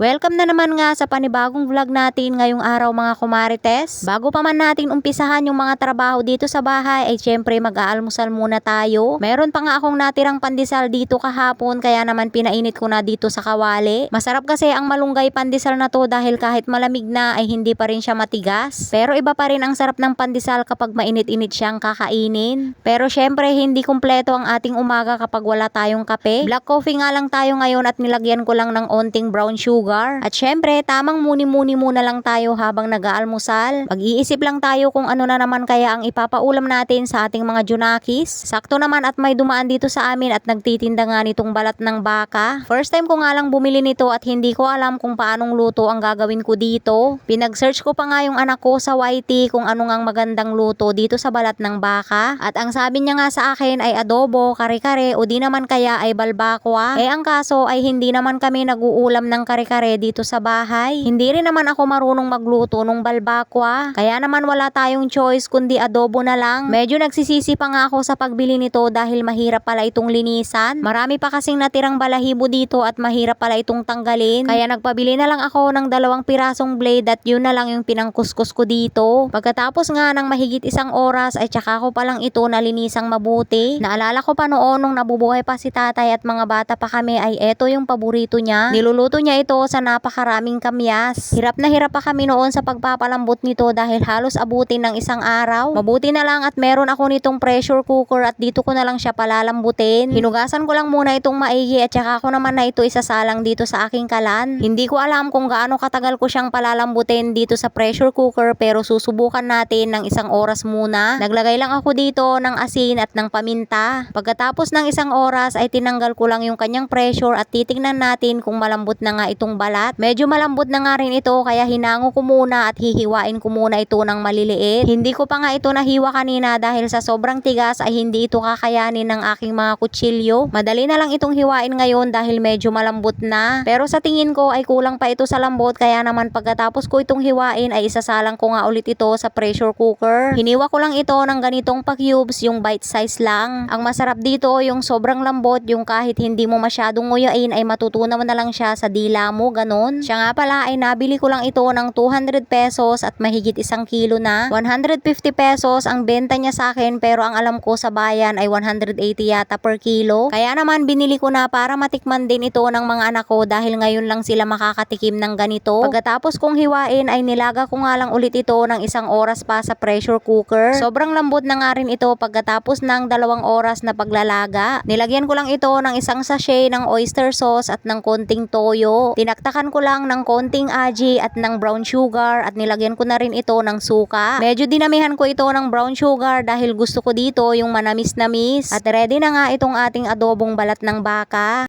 Welcome na naman nga sa panibagong vlog natin ngayong araw mga kumarites. Bago pa man natin umpisahan yung mga trabaho dito sa bahay ay syempre mag-aalmusal muna tayo. Meron pa nga akong natirang pandesal dito kahapon kaya naman pinainit ko na dito sa kawali. Masarap kasi ang malunggay pandesal na to dahil kahit malamig na ay hindi pa rin siya matigas. Pero iba pa rin ang sarap ng pandesal kapag mainit-init siyang kakainin. Pero syempre hindi kumpleto ang ating umaga kapag wala tayong kape. Black coffee nga lang tayo ngayon at nilagyan ko lang ng onting brown sugar. At syempre, tamang muni-muni muna lang tayo habang nag-aalmusal. Mag-iisip lang tayo kung ano na naman kaya ang ipapaulam natin sa ating mga junakis. Sakto naman at may dumaan dito sa amin at nagtitinda nga nitong balat ng baka. First time ko nga lang bumili nito at hindi ko alam kung paanong luto ang gagawin ko dito. Pinag-search ko pa nga yung anak ko sa YT kung ano ngang magandang luto dito sa balat ng baka. At ang sabi niya nga sa akin ay adobo, kare-kare o di naman kaya ay balbakwa. Eh ang kaso ay hindi naman kami nag-uulam ng kare-kare dito sa bahay. Hindi rin naman ako marunong magluto ng balbakwa. Kaya naman wala tayong choice kundi adobo na lang. Medyo nagsisisi pa nga ako sa pagbili nito dahil mahirap pala itong linisan. Marami pa kasing natirang balahibo dito at mahirap pala itong tanggalin. Kaya nagpabili na lang ako ng dalawang pirasong blade at yun na lang yung pinangkuskus ko dito. Pagkatapos nga ng mahigit isang oras ay tsaka ko palang ito nalinisang mabuti. Naalala ko pa noon nung nabubuhay pa si tatay at mga bata pa kami ay eto yung paborito niya. Niluluto niya ito sa napakaraming kamyas. Hirap na hirap pa kami noon sa pagpapalambot nito dahil halos abutin ng isang araw. Mabuti na lang at meron ako nitong pressure cooker at dito ko na lang siya palalambutin. Hinugasan ko lang muna itong maigi at saka ko naman na ito isasalang dito sa aking kalan. Hindi ko alam kung gaano katagal ko siyang palalambutin dito sa pressure cooker pero susubukan natin ng isang oras muna. Naglagay lang ako dito ng asin at ng paminta. Pagkatapos ng isang oras ay tinanggal ko lang yung kanyang pressure at titingnan natin kung malambot na nga itong balat. Medyo malambot na nga rin ito kaya hinango ko muna at hihiwain ko muna ito ng maliliit. Hindi ko pa nga ito nahiwa kanina dahil sa sobrang tigas ay hindi ito kakayanin ng aking mga kutsilyo. Madali na lang itong hiwain ngayon dahil medyo malambot na. Pero sa tingin ko ay kulang pa ito sa lambot kaya naman pagkatapos ko itong hiwain ay isasalang ko nga ulit ito sa pressure cooker. Hiniwa ko lang ito ng ganitong pa-cubes yung bite size lang. Ang masarap dito yung sobrang lambot yung kahit hindi mo masyadong nguyain ay matutunaw na lang siya sa dila mo ganon. Siya nga pala ay nabili ko lang ito ng 200 pesos at mahigit isang kilo na. 150 pesos ang benta niya sa akin pero ang alam ko sa bayan ay 180 yata per kilo. Kaya naman binili ko na para matikman din ito ng mga anak ko dahil ngayon lang sila makakatikim ng ganito. Pagkatapos kong hiwain ay nilaga ko nga lang ulit ito ng isang oras pa sa pressure cooker. Sobrang lambot na nga rin ito pagkatapos ng dalawang oras na paglalaga. Nilagyan ko lang ito ng isang sachet ng oyster sauce at ng konting toyo. Tinaktakan ko lang ng konting aji at ng brown sugar at nilagyan ko na rin ito ng suka. Medyo dinamihan ko ito ng brown sugar dahil gusto ko dito yung manamis-namis. At ready na nga itong ating adobong balat ng baka.